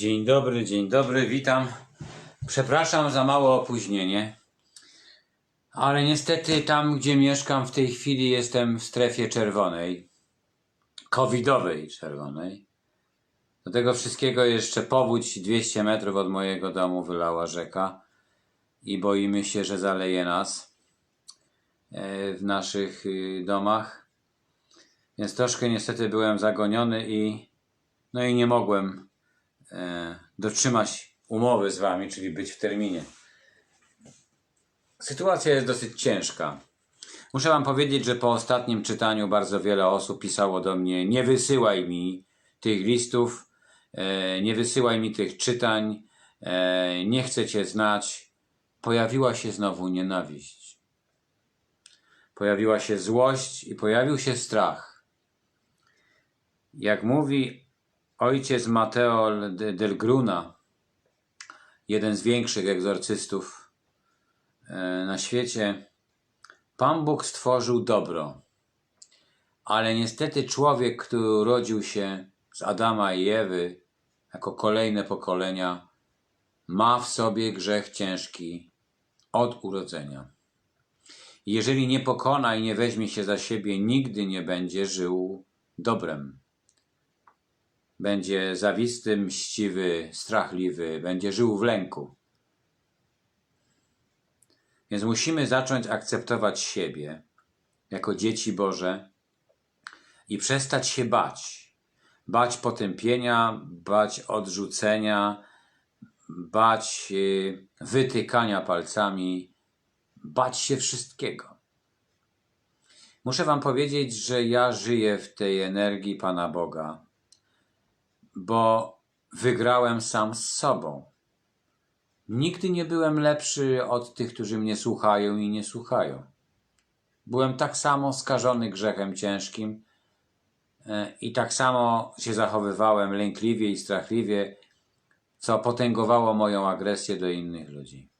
Dzień dobry, dzień dobry, witam. Przepraszam za małe opóźnienie, ale niestety tam, gdzie mieszkam w tej chwili jestem w strefie czerwonej, covidowej czerwonej. Do tego wszystkiego jeszcze powódź 200 metrów od mojego domu wylała rzeka i boimy się, że zaleje nas e, w naszych y, domach. Więc troszkę niestety byłem zagoniony i no i nie mogłem dotrzymać umowy z wami, czyli być w terminie. Sytuacja jest dosyć ciężka. Muszę wam powiedzieć, że po ostatnim czytaniu bardzo wiele osób pisało do mnie: Nie wysyłaj mi tych listów, e, nie wysyłaj mi tych czytań, e, nie chcę cię znać. Pojawiła się znowu nienawiść. Pojawiła się złość i pojawił się strach. Jak mówi ojciec Mateo de- del Gruna, jeden z większych egzorcystów e, na świecie, Pan Bóg stworzył dobro, ale niestety człowiek, który urodził się z Adama i Ewy jako kolejne pokolenia, ma w sobie grzech ciężki od urodzenia. Jeżeli nie pokona i nie weźmie się za siebie, nigdy nie będzie żył dobrem będzie zawisty, mściwy, strachliwy, będzie żył w lęku. Więc musimy zacząć akceptować siebie jako dzieci Boże i przestać się bać. Bać potępienia, bać odrzucenia, bać y, wytykania palcami, bać się wszystkiego. Muszę Wam powiedzieć, że ja żyję w tej energii Pana Boga bo wygrałem sam z sobą. Nigdy nie byłem lepszy od tych, którzy mnie słuchają i nie słuchają. Byłem tak samo skażony grzechem ciężkim e, i tak samo się zachowywałem lękliwie i strachliwie, co potęgowało moją agresję do innych ludzi.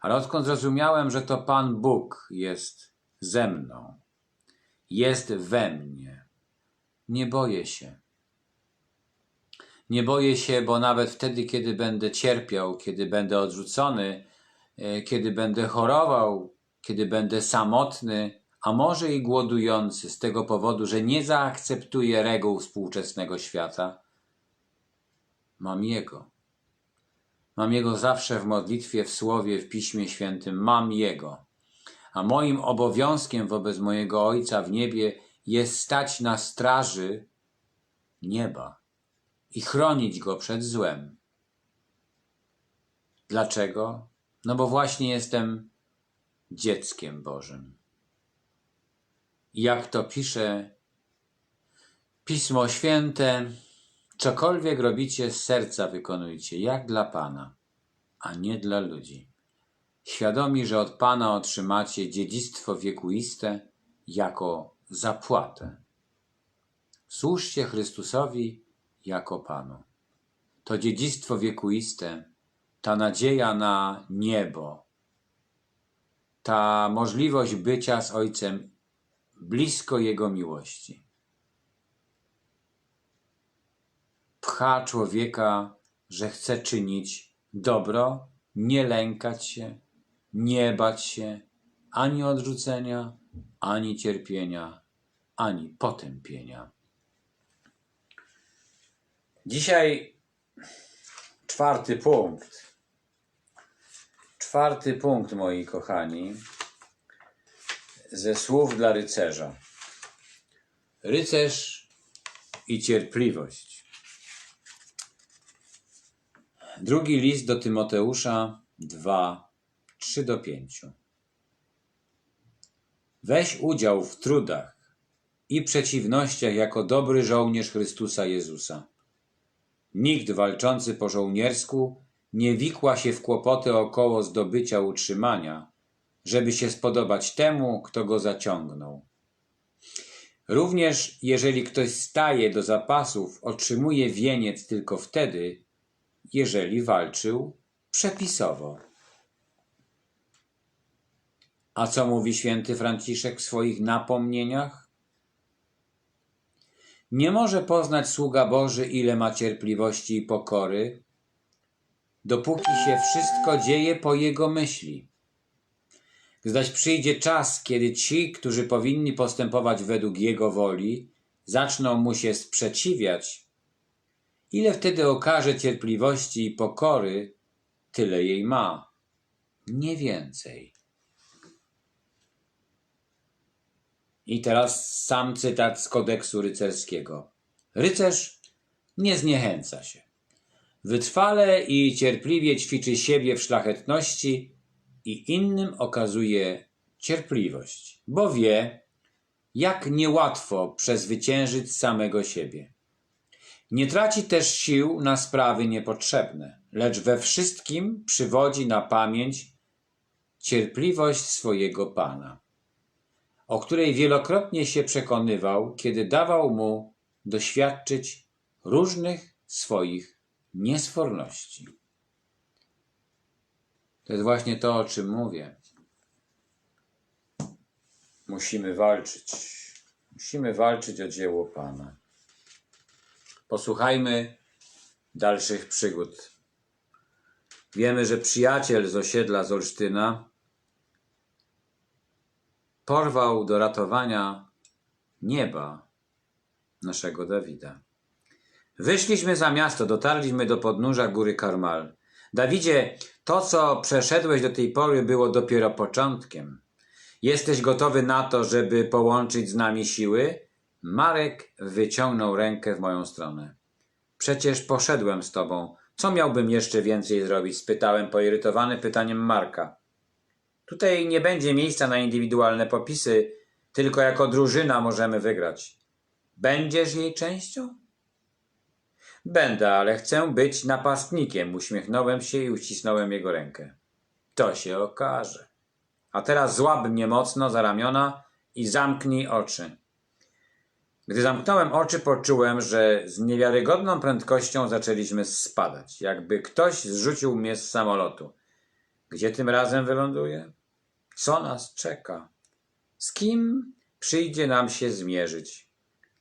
Ale odkąd zrozumiałem, że to Pan Bóg jest ze mną, jest we mnie, nie boję się. Nie boję się, bo nawet wtedy, kiedy będę cierpiał, kiedy będę odrzucony, e, kiedy będę chorował, kiedy będę samotny, a może i głodujący z tego powodu, że nie zaakceptuję reguł współczesnego świata, mam Jego. Mam Jego zawsze w modlitwie, w słowie, w Piśmie Świętym. Mam Jego. A moim obowiązkiem wobec mojego Ojca w niebie jest stać na straży nieba i chronić go przed złem. Dlaczego? No bo właśnie jestem dzieckiem Bożym. Jak to pisze Pismo Święte, cokolwiek robicie z serca wykonujcie, jak dla Pana, a nie dla ludzi. Świadomi, że od Pana otrzymacie dziedzictwo wiekuiste jako zapłatę. Służcie Chrystusowi jako Panu. To dziedzictwo wiekuiste, ta nadzieja na niebo, ta możliwość bycia z Ojcem blisko Jego miłości. Pcha człowieka, że chce czynić dobro, nie lękać się, nie bać się ani odrzucenia, ani cierpienia, ani potępienia. Dzisiaj czwarty punkt. Czwarty punkt, moi kochani, ze słów dla rycerza. Rycerz i cierpliwość. Drugi list do Tymoteusza 2, 3 do 5. Weź udział w trudach i przeciwnościach jako dobry żołnierz Chrystusa Jezusa. Nikt walczący po żołniersku nie wikła się w kłopoty około zdobycia utrzymania, żeby się spodobać temu, kto go zaciągnął. Również jeżeli ktoś staje do zapasów, otrzymuje wieniec tylko wtedy, jeżeli walczył przepisowo. A co mówi święty Franciszek w swoich napomnieniach? Nie może poznać sługa Boży, ile ma cierpliwości i pokory, dopóki się wszystko dzieje po jego myśli. Zaś przyjdzie czas, kiedy ci, którzy powinni postępować według jego woli, zaczną mu się sprzeciwiać, ile wtedy okaże cierpliwości i pokory, tyle jej ma, nie więcej. I teraz sam cytat z kodeksu rycerskiego. Rycerz nie zniechęca się. Wytrwale i cierpliwie ćwiczy siebie w szlachetności i innym okazuje cierpliwość, bo wie, jak niełatwo przezwyciężyć samego siebie. Nie traci też sił na sprawy niepotrzebne, lecz we wszystkim przywodzi na pamięć cierpliwość swojego Pana, o której wielokrotnie się przekonywał, kiedy dawał mu doświadczyć różnych swoich niesforności. To jest właśnie to, o czym mówię. Musimy walczyć. Musimy walczyć o dzieło Pana. Posłuchajmy dalszych przygód. Wiemy, że przyjaciel z osiedla z Olsztyna porwał do ratowania nieba naszego Dawida. Wyszliśmy za miasto, dotarliśmy do podnóża góry Karmal. Dawidzie, to co przeszedłeś do tej pory było dopiero początkiem. Jesteś gotowy na to, żeby połączyć z nami siły? Marek wyciągnął rękę w moją stronę. Przecież poszedłem z tobą. Co miałbym jeszcze więcej zrobić? spytałem poirytowany pytaniem Marka. Tutaj nie będzie miejsca na indywidualne popisy, tylko jako drużyna możemy wygrać. Będziesz jej częścią? Będę, ale chcę być napastnikiem. Uśmiechnąłem się i uścisnąłem jego rękę. To się okaże. A teraz złap mnie mocno za ramiona i zamknij oczy. Gdy zamknąłem oczy, poczułem, że z niewiarygodną prędkością zaczęliśmy spadać, jakby ktoś zrzucił mnie z samolotu. Gdzie tym razem wyląduję? Co nas czeka? Z kim przyjdzie nam się zmierzyć?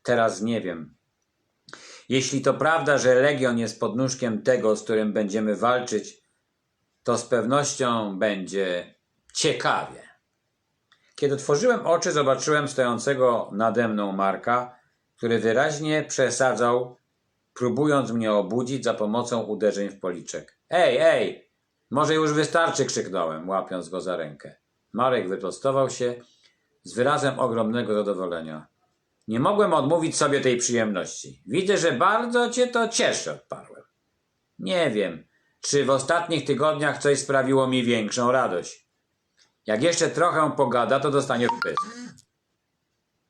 Teraz nie wiem. Jeśli to prawda, że Legion jest podnóżkiem tego, z którym będziemy walczyć, to z pewnością będzie ciekawie. Kiedy otworzyłem oczy, zobaczyłem stojącego nade mną Marka, który wyraźnie przesadzał, próbując mnie obudzić za pomocą uderzeń w policzek. Ej, ej! Może już wystarczy, krzyknąłem, łapiąc go za rękę. Marek wyprostował się z wyrazem ogromnego zadowolenia. Nie mogłem odmówić sobie tej przyjemności. Widzę, że bardzo cię to cieszy, odparłem. Nie wiem, czy w ostatnich tygodniach coś sprawiło mi większą radość. Jak jeszcze trochę pogada, to dostanie wpysk.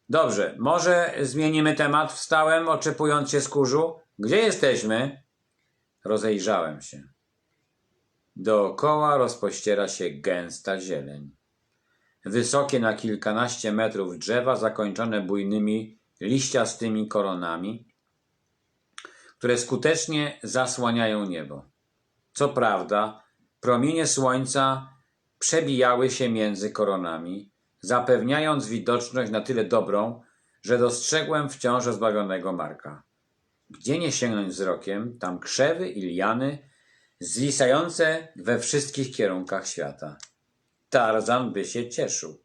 Dobrze, może zmienimy temat, wstałem, oczepując się skórzu. Gdzie jesteśmy? Rozejrzałem się. Dookoła rozpościera się gęsta zieleń. Wysokie na kilkanaście metrów drzewa, zakończone bujnymi, liściastymi koronami, które skutecznie zasłaniają niebo. Co prawda, promienie słońca przebijały się między koronami, zapewniając widoczność na tyle dobrą, że dostrzegłem wciąż rozbawionego Marka. Gdzie nie sięgnąć wzrokiem, tam krzewy i liany zwisające we wszystkich kierunkach świata. Tarzan by się cieszył.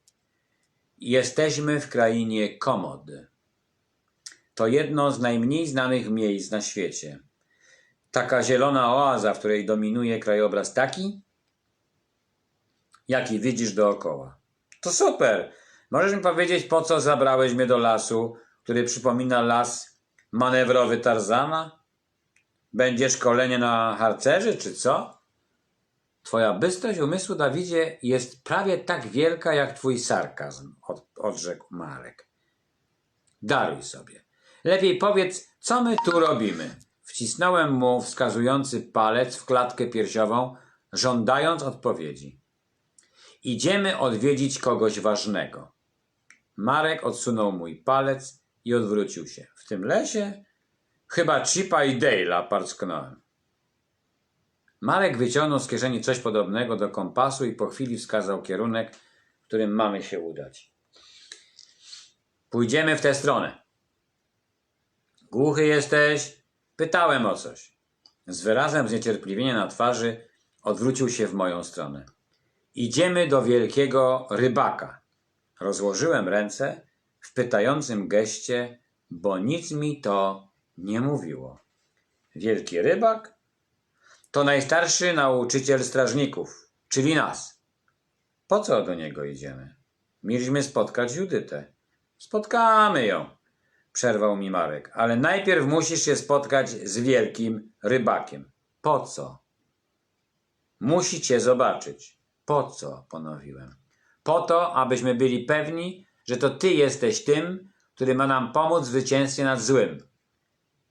Jesteśmy w krainie Komod. To jedno z najmniej znanych miejsc na świecie. Taka zielona oaza, w której dominuje krajobraz taki, jaki widzisz dookoła. To super! Możesz mi powiedzieć, po co zabrałeś mnie do lasu, który przypomina las manewrowy Tarzana? Będzie szkolenie na harcerzy, czy co? Twoja bystrość umysłu, Dawidzie, jest prawie tak wielka jak twój sarkazm, od, odrzekł Marek. Daruj sobie. Lepiej powiedz, co my tu robimy. Wcisnąłem mu wskazujący palec w klatkę piersiową, żądając odpowiedzi. Idziemy odwiedzić kogoś ważnego. Marek odsunął mój palec i odwrócił się. W tym lesie? Chyba Chipa i Dale'a, parsknąłem. Marek wyciągnął z kieszeni coś podobnego do kompasu i po chwili wskazał kierunek, w którym mamy się udać. Pójdziemy w tę stronę. Głuchy jesteś? Pytałem o coś. Z wyrazem zniecierpliwienia na twarzy odwrócił się w moją stronę. Idziemy do wielkiego rybaka. Rozłożyłem ręce w pytającym geście, bo nic mi to nie mówiło. Wielki rybak? To najstarszy nauczyciel strażników, czyli nas. Po co do niego idziemy? Mieliśmy spotkać Judytę. Spotkamy ją, przerwał mi Marek, ale najpierw musisz się spotkać z wielkim rybakiem. Po co? Musi cię zobaczyć. Po co? ponowiłem. Po to, abyśmy byli pewni, że to ty jesteś tym, który ma nam pomóc w zwycięstwie nad złym.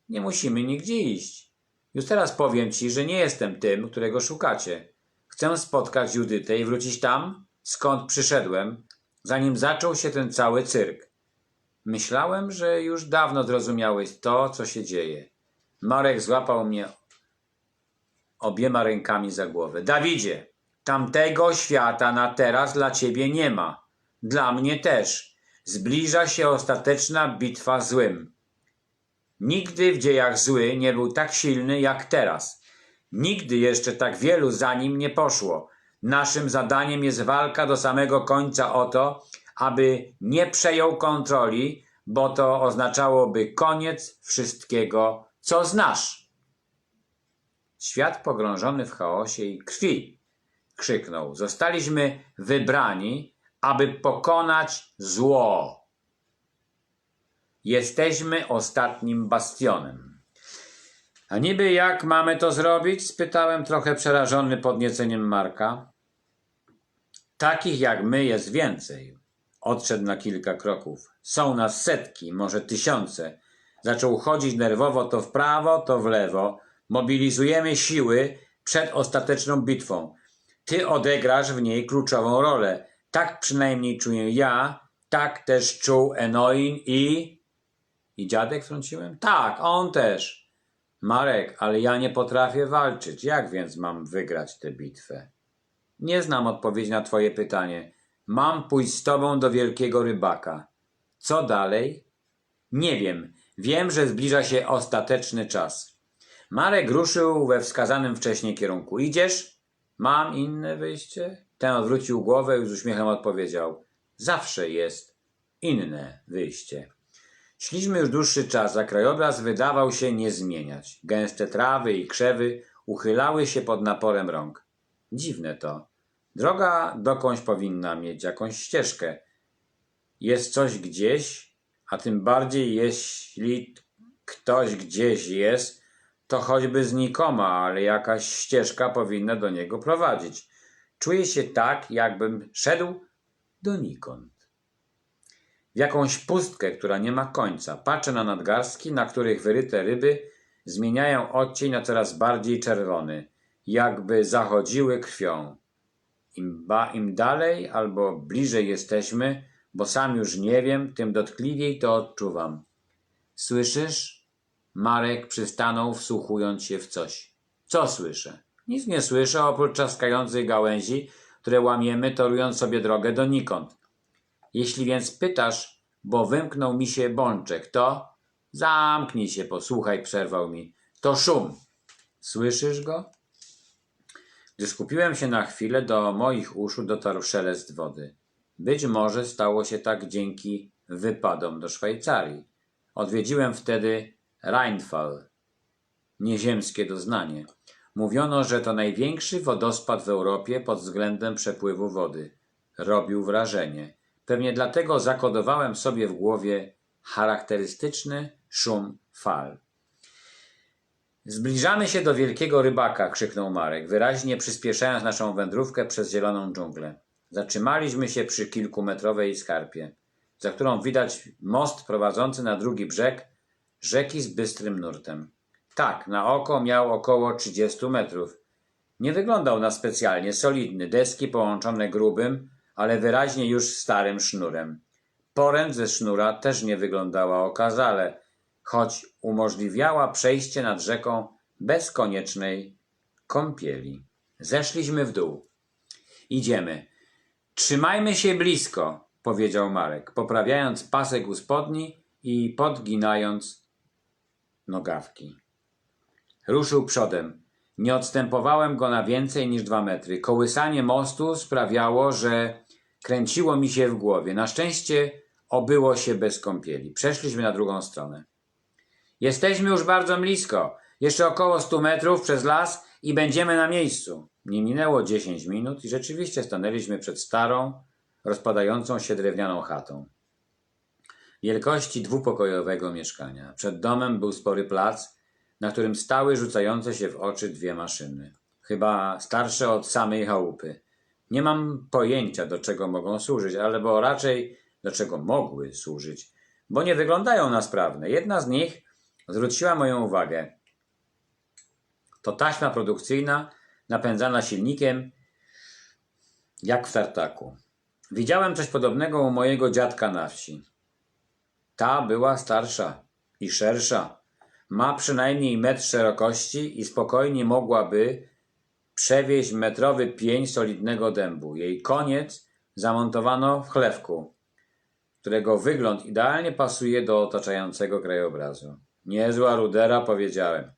Nie musimy nigdzie iść. Już teraz powiem ci, że nie jestem tym, którego szukacie. Chcę spotkać Judytę i wrócić tam, skąd przyszedłem, zanim zaczął się ten cały cyrk. Myślałem, że już dawno zrozumiałeś to, co się dzieje. Marek złapał mnie obiema rękami za głowę. Dawidzie, tamtego świata na teraz dla ciebie nie ma. Dla mnie też. Zbliża się ostateczna bitwa złym. Nigdy w dziejach zły nie był tak silny jak teraz. Nigdy jeszcze tak wielu za nim nie poszło. Naszym zadaniem jest walka do samego końca o to, aby nie przejął kontroli, bo to oznaczałoby koniec wszystkiego, co znasz. Świat pogrążony w chaosie i krwi, krzyknął. Zostaliśmy wybrani, aby pokonać zło. Jesteśmy ostatnim bastionem. A niby jak mamy to zrobić? spytałem trochę przerażony podnieceniem Marka. Takich jak my jest więcej. Odszedł na kilka kroków. Są nas setki, może tysiące. Zaczął chodzić nerwowo to w prawo, to w lewo. Mobilizujemy siły przed ostateczną bitwą. Ty odegrasz w niej kluczową rolę. Tak przynajmniej czuję ja, tak też czuł Enoin i... I dziadek wtrąciłem? Tak, on też. Marek, ale ja nie potrafię walczyć. Jak więc mam wygrać tę bitwę? Nie znam odpowiedzi na twoje pytanie. Mam pójść z tobą do wielkiego rybaka. Co dalej? Nie wiem. Wiem, że zbliża się ostateczny czas. Marek ruszył we wskazanym wcześniej kierunku. Idziesz? Mam inne wyjście? Ten odwrócił głowę i z uśmiechem odpowiedział. Zawsze jest inne wyjście. Szliśmy już dłuższy czas, a krajobraz wydawał się nie zmieniać. Gęste trawy i krzewy uchylały się pod naporem rąk. Dziwne to. Droga dokądś powinna mieć jakąś ścieżkę. Jest coś gdzieś, a tym bardziej jeśli ktoś gdzieś jest, to choćby znikoma, ale jakaś ścieżka powinna do niego prowadzić. Czuję się tak, jakbym szedł donikąd jakąś pustkę, która nie ma końca. Patrzę na nadgarstki, na których wyryte ryby zmieniają odcień na coraz bardziej czerwony, jakby zachodziły krwią. Im, ba, Im dalej albo bliżej jesteśmy, bo sam już nie wiem, tym dotkliwiej to odczuwam. Słyszysz? Marek przystanął, wsłuchując się w coś. Co słyszę? Nic nie słyszę oprócz czaskających gałęzi, które łamiemy, torując sobie drogę donikąd. Jeśli więc pytasz, bo wymknął mi się bączek, to zamknij się, posłuchaj, przerwał mi. To szum. Słyszysz go? Gdy skupiłem się na chwilę, do moich uszu dotarł szelest wody. Być może stało się tak dzięki wypadom do Szwajcarii. Odwiedziłem wtedy Rheinfall, nieziemskie doznanie. Mówiono, że to największy wodospad w Europie pod względem przepływu wody. Robił wrażenie. Pewnie dlatego zakodowałem sobie w głowie charakterystyczny szum fal. Zbliżamy się do wielkiego rybaka, krzyknął Marek, wyraźnie przyspieszając naszą wędrówkę przez zieloną dżunglę. Zatrzymaliśmy się przy kilkumetrowej skarpie, za którą widać most prowadzący na drugi brzeg rzeki z bystrym nurtem. Tak, na oko miał około 30 metrów. Nie wyglądał na specjalnie solidny, deski połączone grubym, ale wyraźnie już starym sznurem. Poręcz ze sznura też nie wyglądała okazale, choć umożliwiała przejście nad rzeką bez koniecznej kąpieli. Zeszliśmy w dół. Idziemy. Trzymajmy się blisko, powiedział Marek, poprawiając pasek u spodni i podginając nogawki. Ruszył przodem. Nie odstępowałem go na więcej niż dwa metry. Kołysanie mostu sprawiało, że kręciło mi się w głowie. Na szczęście obyło się bez kąpieli. Przeszliśmy na drugą stronę. Jesteśmy już bardzo blisko. Jeszcze około 100 metrów przez las i będziemy na miejscu. Nie minęło 10 minut i rzeczywiście stanęliśmy przed starą, rozpadającą się drewnianą chatą. Wielkości dwupokojowego mieszkania. Przed domem był spory plac, na którym stały rzucające się w oczy dwie maszyny. Chyba starsze od samej chałupy. Nie mam pojęcia, do czego mogą służyć, albo raczej do czego mogły służyć, bo nie wyglądają na sprawne. Jedna z nich zwróciła moją uwagę. To taśma produkcyjna napędzana silnikiem jak w tartaku. Widziałem coś podobnego u mojego dziadka na wsi. Ta była starsza i szersza. Ma przynajmniej metr szerokości i spokojnie mogłaby przewieźć metrowy pień solidnego dębu. Jej koniec zamontowano w chlewku, którego wygląd idealnie pasuje do otaczającego krajobrazu. Niezła rudera, powiedziałem,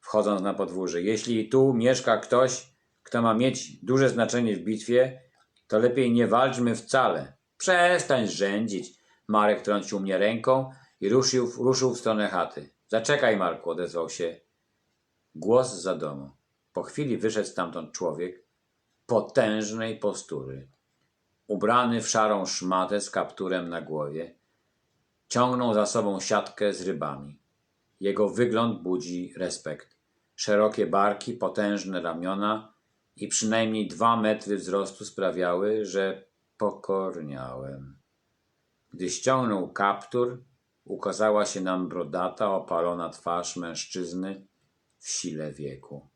wchodząc na podwórze. Jeśli tu mieszka ktoś, kto ma mieć duże znaczenie w bitwie, to lepiej nie walczmy wcale. Przestań rzędzić. Marek trącił mnie ręką i ruszył, ruszył w stronę chaty. Zaczekaj, Marku, odezwał się głos za domu. Po chwili wyszedł stamtąd człowiek potężnej postury. Ubrany w szarą szmatę z kapturem na głowie, ciągnął za sobą siatkę z rybami. Jego wygląd budzi respekt. Szerokie barki, potężne ramiona i przynajmniej dwa metry wzrostu sprawiały, że pokorniałem. Gdy ściągnął kaptur, ukazała się nam brodata, opalona twarz mężczyzny w sile wieku.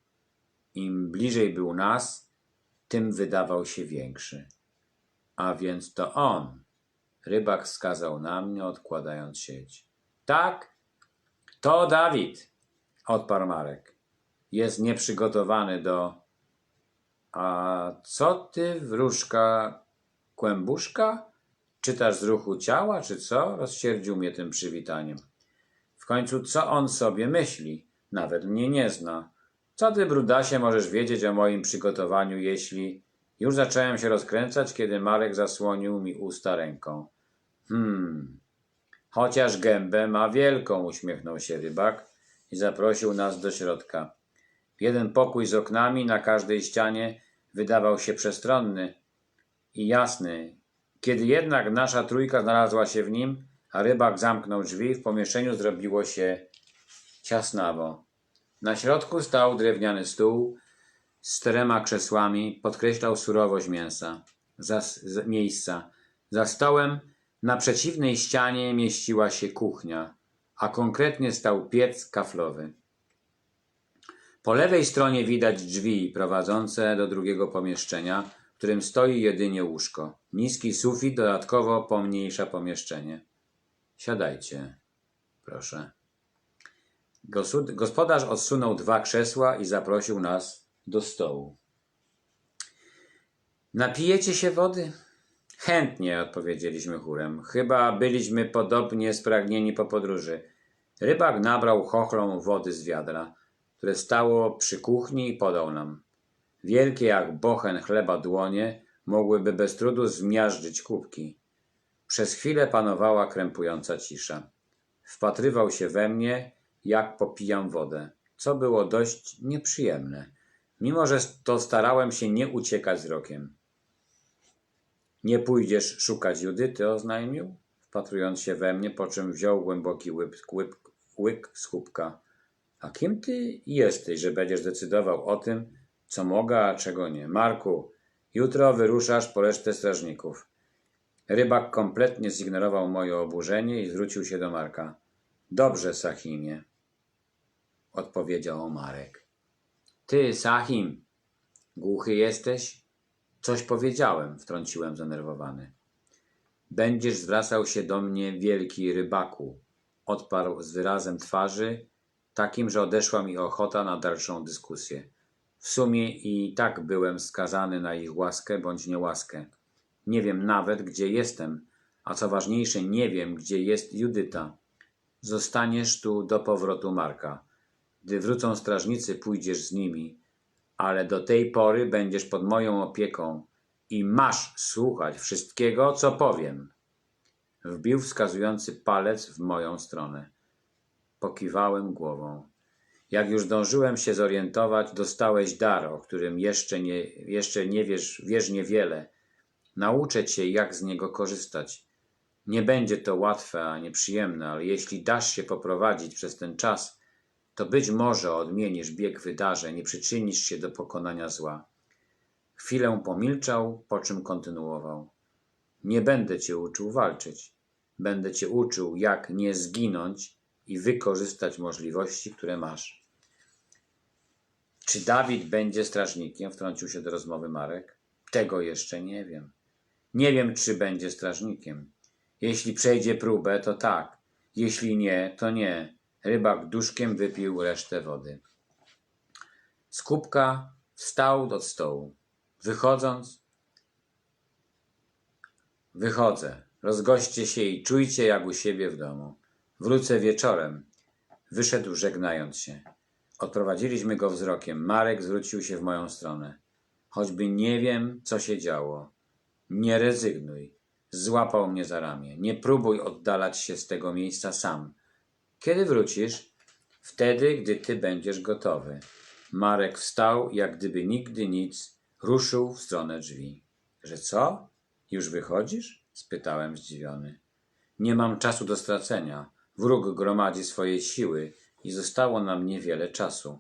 Im bliżej był nas, tym wydawał się większy. A więc to on. Rybak wskazał na mnie, odkładając sieć. Tak, to Dawid, odparł Marek. Jest nieprzygotowany do. A co ty, wróżka kłębuszka? Czytasz z ruchu ciała, czy co? Rozsierdził mnie tym przywitaniem. W końcu co on sobie myśli? Nawet mnie nie zna. Co ty, brudasie, możesz wiedzieć o moim przygotowaniu, jeśli... Już zacząłem się rozkręcać, kiedy Marek zasłonił mi usta ręką. Hmm... Chociaż gębę ma wielką, uśmiechnął się rybak i zaprosił nas do środka. Jeden pokój z oknami na każdej ścianie wydawał się przestronny i jasny. Kiedy jednak nasza trójka znalazła się w nim, a rybak zamknął drzwi, w pomieszczeniu zrobiło się ciasnawo. Na środku stał drewniany stół z czterema krzesłami, podkreślał surowość mięsa, za, z, miejsca. Za stołem na przeciwnej ścianie mieściła się kuchnia, a konkretnie stał piec kaflowy. Po lewej stronie widać drzwi prowadzące do drugiego pomieszczenia, w którym stoi jedynie łóżko. Niski sufit dodatkowo pomniejsza pomieszczenie. Siadajcie, proszę. Gospodarz odsunął dwa krzesła i zaprosił nas do stołu. Napijecie się wody? Chętnie, odpowiedzieliśmy chórem. Chyba byliśmy podobnie spragnieni po podróży. Rybak nabrał chochlą wody z wiadra, które stało przy kuchni i podał nam. Wielkie jak bochen chleba dłonie mogłyby bez trudu zmiażdżyć kubki. Przez chwilę panowała krępująca cisza. Wpatrywał się we mnie, jak popijam wodę, co było dość nieprzyjemne, mimo że to starałem się nie uciekać wzrokiem. Nie pójdziesz szukać Judyty, oznajmił, wpatrując się we mnie, po czym wziął głęboki łyk, łyk, łyk z kubka. A kim ty jesteś, że będziesz decydował o tym, co mogę, a czego nie? Marku, jutro wyruszasz po resztę strażników. Rybak kompletnie zignorował moje oburzenie i zwrócił się do Marka. Dobrze, Sachimie, odpowiedział Marek. Ty, Sachim, głuchy jesteś? Coś powiedziałem, wtrąciłem zanerwowany. Będziesz zwracał się do mnie, wielki rybaku, odparł z wyrazem twarzy, takim, że odeszła mi ochota na dalszą dyskusję. W sumie i tak byłem skazany na ich łaskę bądź niełaskę. Nie wiem nawet, gdzie jestem, a co ważniejsze, nie wiem, gdzie jest Judyta. Zostaniesz tu do powrotu Marka. Gdy wrócą strażnicy, pójdziesz z nimi, ale do tej pory będziesz pod moją opieką i masz słuchać wszystkiego, co powiem. Wbił wskazujący palec w moją stronę. Pokiwałem głową. Jak już dążyłem się zorientować, dostałeś dar, o którym jeszcze nie, jeszcze nie wiesz, wiesz niewiele. Nauczę cię, jak z niego korzystać. Nie będzie to łatwe ani przyjemne, ale jeśli dasz się poprowadzić przez ten czas, to być może odmienisz bieg wydarzeń i przyczynisz się do pokonania zła. Chwilę pomilczał, po czym kontynuował. Nie będę cię uczył walczyć. Będę cię uczył, jak nie zginąć i wykorzystać możliwości, które masz. Czy Dawid będzie strażnikiem? Wtrącił się do rozmowy Marek. Tego jeszcze nie wiem. Nie wiem, czy będzie strażnikiem. Jeśli przejdzie próbę, to tak. Jeśli nie, to nie. Rybak duszkiem wypił resztę wody. Z kubka wstał od stołu. Wychodząc, wychodzę. Rozgoście się i czujcie jak u siebie w domu. Wrócę wieczorem. Wyszedł żegnając się. Odprowadziliśmy go wzrokiem. Marek zwrócił się w moją stronę. Choćby nie wiem, co się działo. Nie rezygnuj. Złapał mnie za ramię. Nie próbuj oddalać się z tego miejsca sam. Kiedy wrócisz? Wtedy, gdy ty będziesz gotowy. Marek wstał, jak gdyby nigdy nic, ruszył w stronę drzwi. Że co? Już wychodzisz? spytałem zdziwiony. Nie mam czasu do stracenia. Wróg gromadzi swoje siły i zostało nam niewiele czasu.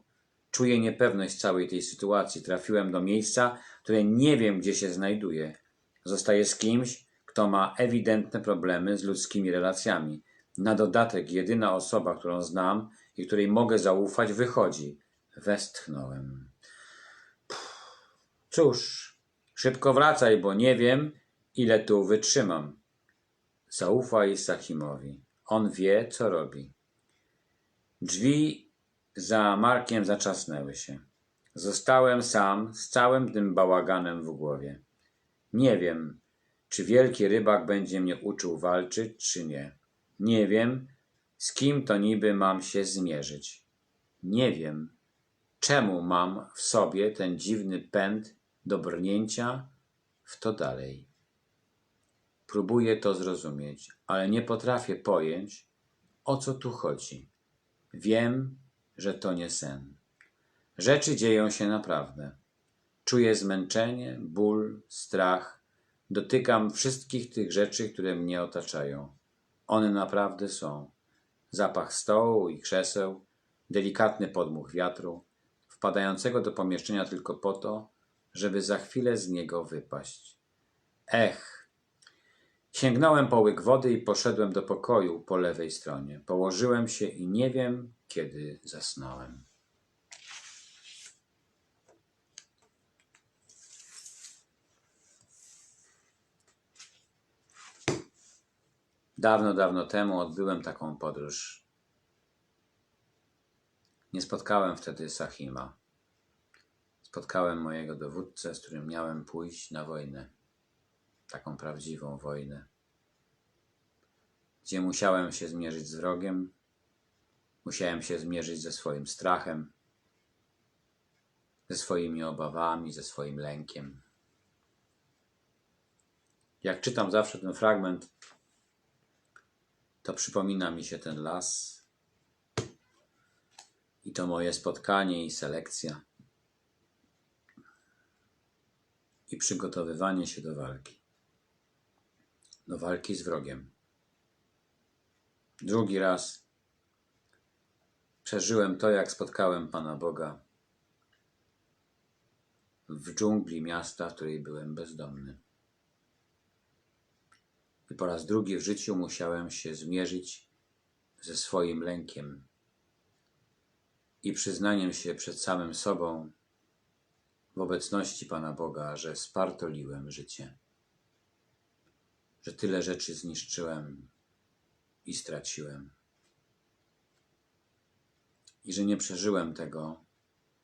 Czuję niepewność całej tej sytuacji. Trafiłem do miejsca, które nie wiem, gdzie się znajduje. Zostaję z kimś, kto ma ewidentne problemy z ludzkimi relacjami. Na dodatek jedyna osoba, którą znam i której mogę zaufać, wychodzi. Westchnąłem. Puh. Cóż, szybko wracaj, bo nie wiem, ile tu wytrzymam. Zaufaj Sakimowi. On wie, co robi. Drzwi za Markiem zaczasnęły się. Zostałem sam z całym tym bałaganem w głowie. Nie wiem, czy wielki rybak będzie mnie uczył walczyć, czy nie. Nie wiem, z kim to niby mam się zmierzyć. Nie wiem, czemu mam w sobie ten dziwny pęd do brnięcia w to dalej. Próbuję to zrozumieć, ale nie potrafię pojąć, o co tu chodzi. Wiem, że to nie sen. Rzeczy dzieją się naprawdę. Czuję zmęczenie, ból, strach. Dotykam wszystkich tych rzeczy, które mnie otaczają. One naprawdę są. Zapach stołu i krzeseł, delikatny podmuch wiatru, wpadającego do pomieszczenia tylko po to, żeby za chwilę z niego wypaść. Ech! Sięgnąłem po łyk wody i poszedłem do pokoju po lewej stronie. Położyłem się i nie wiem, kiedy zasnąłem. Dawno, dawno temu odbyłem taką podróż. Nie spotkałem wtedy Sahima. Spotkałem mojego dowódcę, z którym miałem pójść na wojnę. Taką prawdziwą wojnę. Gdzie musiałem się zmierzyć z wrogiem, musiałem się zmierzyć ze swoim strachem, ze swoimi obawami, ze swoim lękiem. Jak czytam zawsze ten fragment, to przypomina mi się ten las i to moje spotkanie i selekcja i przygotowywanie się do walki. Do walki z wrogiem. Drugi raz przeżyłem to, jak spotkałem Pana Boga w dżungli miasta, w której byłem bezdomny. I po raz drugi w życiu musiałem się zmierzyć ze swoim lękiem i przyznaniem się przed samym sobą w obecności Pana Boga, że spartoliłem życie, że tyle rzeczy zniszczyłem i straciłem, i że nie przeżyłem tego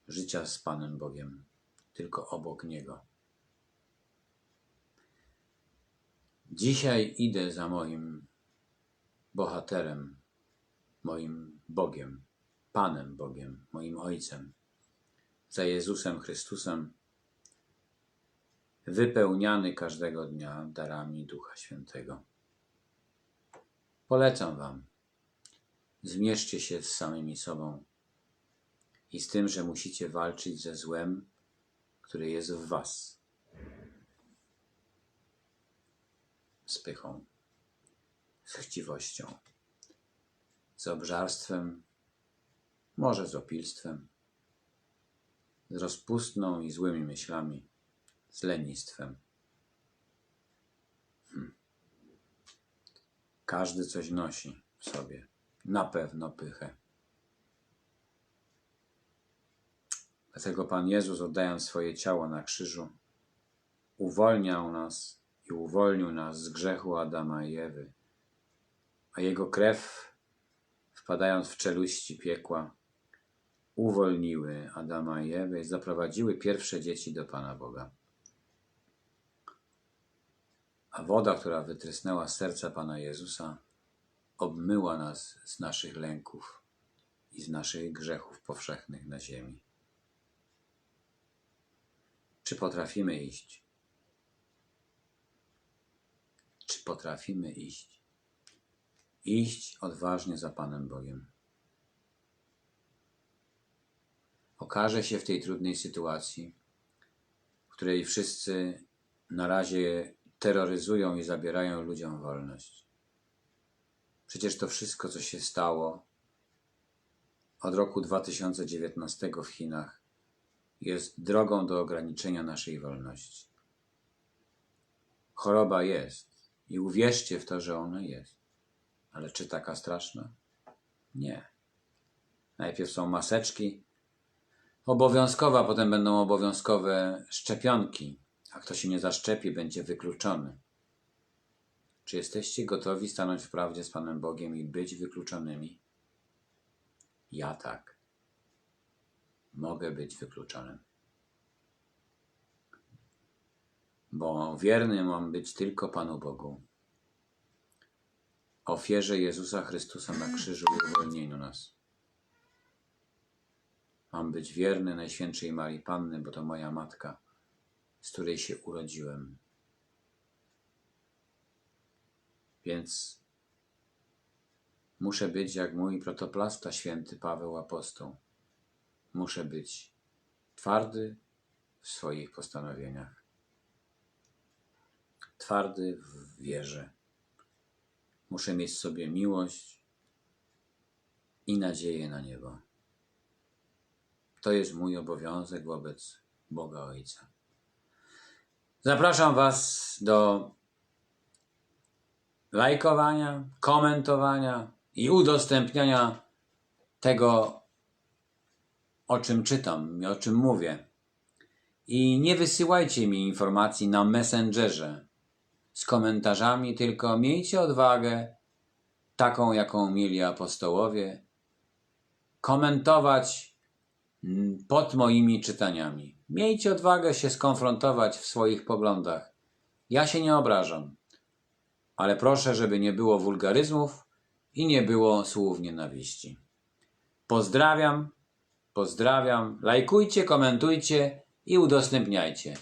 życia z Panem Bogiem, tylko obok Niego. Dzisiaj idę za moim bohaterem, moim Bogiem, Panem Bogiem, moim Ojcem, za Jezusem Chrystusem, wypełniany każdego dnia darami Ducha Świętego. Polecam Wam, zmierzcie się z samymi sobą i z tym, że musicie walczyć ze złem, które jest w Was. Z pychą, z chciwością, z obżarstwem, może z opilstwem, z rozpustną i złymi myślami, z lenistwem. Hmm. Każdy coś nosi w sobie, na pewno pychę. Dlatego Pan Jezus, oddając swoje ciało na krzyżu, uwolniał nas i uwolnił nas z grzechu Adama i Ewy, a Jego krew, wpadając w czeluści piekła, uwolniły Adama i Ewę i zaprowadziły pierwsze dzieci do Pana Boga. A woda, która wytrysnęła z serca Pana Jezusa, obmyła nas z naszych lęków i z naszych grzechów powszechnych na ziemi. Czy potrafimy iść? Czy potrafimy iść? Iść odważnie za Panem Bogiem. Okaże się w tej trudnej sytuacji, w której wszyscy na razie terroryzują i zabierają ludziom wolność. Przecież to wszystko, co się stało od roku 2019 w Chinach, jest drogą do ograniczenia naszej wolności. Choroba jest i uwierzcie w to, że ona jest. Ale czy taka straszna? Nie. Najpierw są maseczki obowiązkowe, a potem będą obowiązkowe szczepionki, a kto się nie zaszczepi, będzie wykluczony. Czy jesteście gotowi stanąć w prawdzie z Panem Bogiem i być wykluczonymi? Ja tak. Mogę być wykluczonym. Bo wierny mam być tylko Panu Bogu. Ofierze Jezusa Chrystusa na krzyżu i uwolnieniu nas. Mam być wierny Najświętszej Marii Panny, bo to moja matka, z której się urodziłem. Więc muszę być jak mój protoplasta święty Paweł Apostoł. Muszę być twardy w swoich postanowieniach. Twardy w wierze. Muszę mieć w sobie miłość i nadzieję na niebo. To jest mój obowiązek wobec Boga Ojca. Zapraszam Was do lajkowania, komentowania i udostępniania tego, o czym czytam i o czym mówię. I nie wysyłajcie mi informacji na Messengerze z komentarzami, tylko miejcie odwagę, taką jaką mieli apostołowie, komentować pod moimi czytaniami. Miejcie odwagę się skonfrontować w swoich poglądach. Ja się nie obrażam, ale proszę, żeby nie było wulgaryzmów i nie było słów nienawiści. Pozdrawiam, pozdrawiam, lajkujcie, komentujcie i udostępniajcie.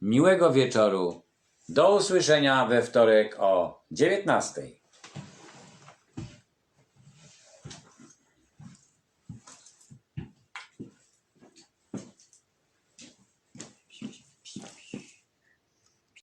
Miłego wieczoru. Do usłyszenia we wtorek o 19.